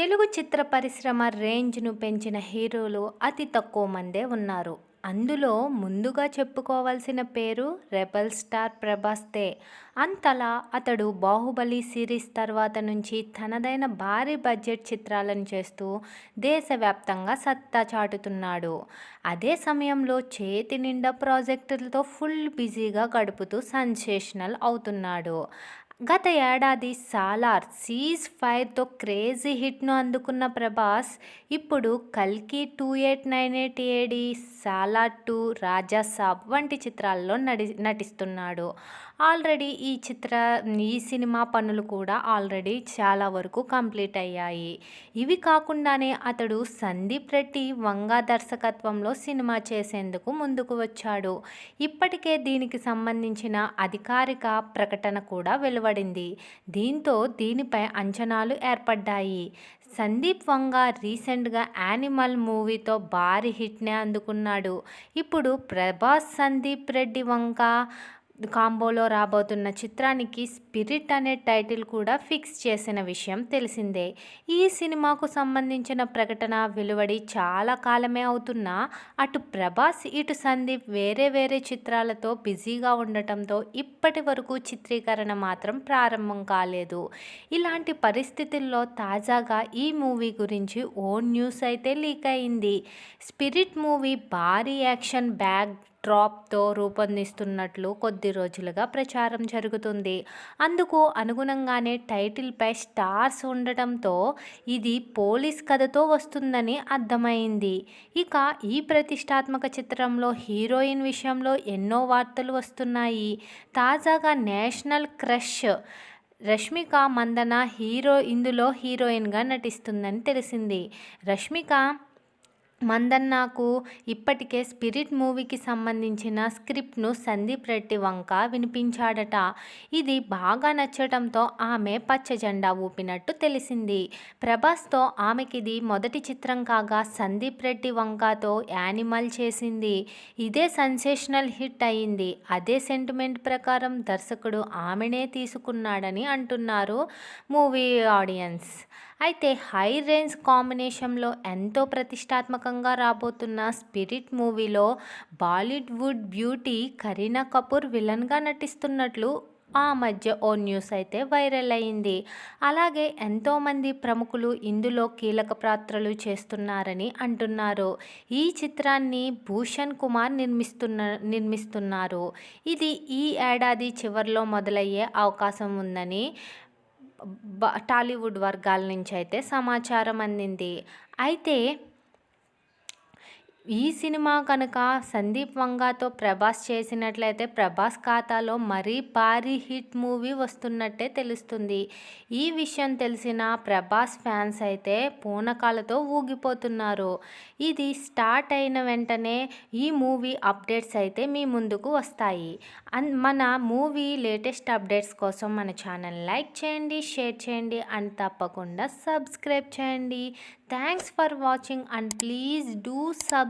తెలుగు చిత్ర పరిశ్రమ రేంజ్ను పెంచిన హీరోలు అతి తక్కువ మందే ఉన్నారు. అందులో ముందుగా చెప్పుకోవాల్సిన పేరు రెబల్ స్టార్ ప్రభాస్తే అంతలా అతడు బాహుబలి సిరీస్ తర్వాత నుంచి తనదైన భారీ బడ్జెట్ చిత్రాలను చేస్తూ దేశవ్యాప్తంగా సత్తా చాటుతున్నాడు. అదే సమయంలో చేతి నిండా ప్రాజెక్టులతో ఫుల్ బిజీగా గడుపుతూ సెన్సేషనల్ అవుతున్నాడు. గత ఏడాది సాలార్ సీజ్ ఫైర్తో క్రేజీ హిట్ను అందుకున్న ప్రభాస్ ఇప్పుడు కల్కి two eight nine eight AD Salaar two Rajasaab వంటి చిత్రాల్లో నడి నటిస్తున్నాడు. ఆల్రెడీ ఈ చిత్ర ఈ సినిమా పనులు కూడా ఆల్రెడీ చాలా వరకు కంప్లీట్ అయ్యాయి. ఇవి కాకుండానే అతడు సందీప్ రెడ్డి వంగా దర్శకత్వంలో సినిమా చేసేందుకు ముందుకు వచ్చాడు. ఇప్పటికే దీనికి సంబంధించిన అధికారిక ప్రకటన కూడా వెలువడింది దీంతో దీనిపై అంచనాలు ఏర్పడ్డాయి. సందీప్ వంగ రీసెంట్గా యానిమల్ మూవీతో భారీ హిట్నే అందుకున్నాడు. ఇప్పుడు ప్రభాస్ సందీప్ రెడ్డి వంక కాంబోలో రాబోతున్న చిత్రానికి స్పిరిట్ అనే టైటిల్ కూడా ఫిక్స్ చేసిన విషయం తెలిసిందే. ఈ సినిమాకు సంబంధించిన ప్రకటన వెలువడి చాలా కాలమే అవుతున్నా అటు ప్రభాస్ ఇటు సందీప్ వేరే వేరే చిత్రాలతో బిజీగా ఉండటంతో ఇప్పటి వరకు చిత్రీకరణ మాత్రం ప్రారంభం కాలేదు. ఇలాంటి పరిస్థితుల్లో తాజాగా ఈ మూవీ గురించి ఓ న్యూస్ అయితే లీక్ అయింది. స్పిరిట్ మూవీ భారీ యాక్షన్ బ్యాగ్ డ్రాప్తో రూపొందిస్తున్నట్లు కొద్ది రోజులుగా ప్రచారం జరుగుతుంది. అందుకు అనుగుణంగానే టైటిల్పై స్టార్స్ ఉండటంతో ఇది పోలీస్ కథతో వస్తుందని అర్థమైంది. ఇక ఈ ప్రతిష్టాత్మక చిత్రంలో హీరోయిన్ విషయంలో ఎన్నో వార్తలు వస్తున్నాయి. తాజాగా national crush Rashmika Mandanna hero ఇందులో హీరోయిన్గా నటిస్తుందని తెలిసింది. రష్మిక మందన్నాకు ఇప్పటికే స్పిరిట్ మూవీకి సంబంధించిన స్క్రిప్ట్ను సందీప్ రెడ్డి వంక వినిపించాడట. ఇది బాగా నచ్చడంతో ఆమె పచ్చ జెండా ఊపినట్టు తెలిసింది. ప్రభాస్తో ఆమెకిది మొదటి చిత్రం కాగా సందీప్ రెడ్డి వంకతో యానిమల్ చేసింది. ఇదే సెన్సేషనల్ హిట్ అయింది. అదే సెంటిమెంట్ ప్రకారం దర్శకుడు ఆమెనే తీసుకున్నాడని అంటున్నారు మూవీ ఆడియన్స్. అయితే హై రేంజ్ కాంబినేషన్లో ఎంతో ప్రతిష్టాత్మకంగా రాబోతున్న స్పిరిట్ మూవీలో బాలీవుడ్ బ్యూటీ కరీనా కపూర్ విలన్గా నటిస్తున్నట్లు ఆ మధ్య ఓ న్యూస్ అయితే వైరల్ అయింది. అలాగే ఎంతోమంది ప్రముఖులు ఇందులో కీలక పాత్రలు చేస్తున్నారని అంటున్నారు. ఈ చిత్రాన్ని భూషణ్ కుమార్ నిర్మిస్తున్న నిర్మిస్తున్నారు. ఇది ఈ ఏడాది చివరిలో మొదలయ్యే అవకాశం ఉందని టాలీవుడ్ వర్గాల నుంచి అయితే సమాచారం అందింది. అయితే ఈ సినిమా కనుక సందీప్ వంగాతో ప్రభాస్ చేసినట్లయితే ప్రభాస్ ఖాతాలో మరీ భారీ హిట్ మూవీ వస్తున్నట్టే తెలుస్తుంది. ఈ విషయం తెలిసిన ప్రభాస్ ఫ్యాన్స్ అయితే పూనకాలతో ఊగిపోతున్నారు. ఇది స్టార్ట్ అయిన వెంటనే ఈ మూవీ అప్డేట్స్ అయితే మీ ముందుకు వస్తాయి. మన మూవీ లేటెస్ట్ అప్డేట్స్ కోసం మన ఛానల్ లైక్ చేయండి షేర్ చేయండి అండ్ తప్పకుండా సబ్స్క్రైబ్ చేయండి. Thanks for watching and please do sub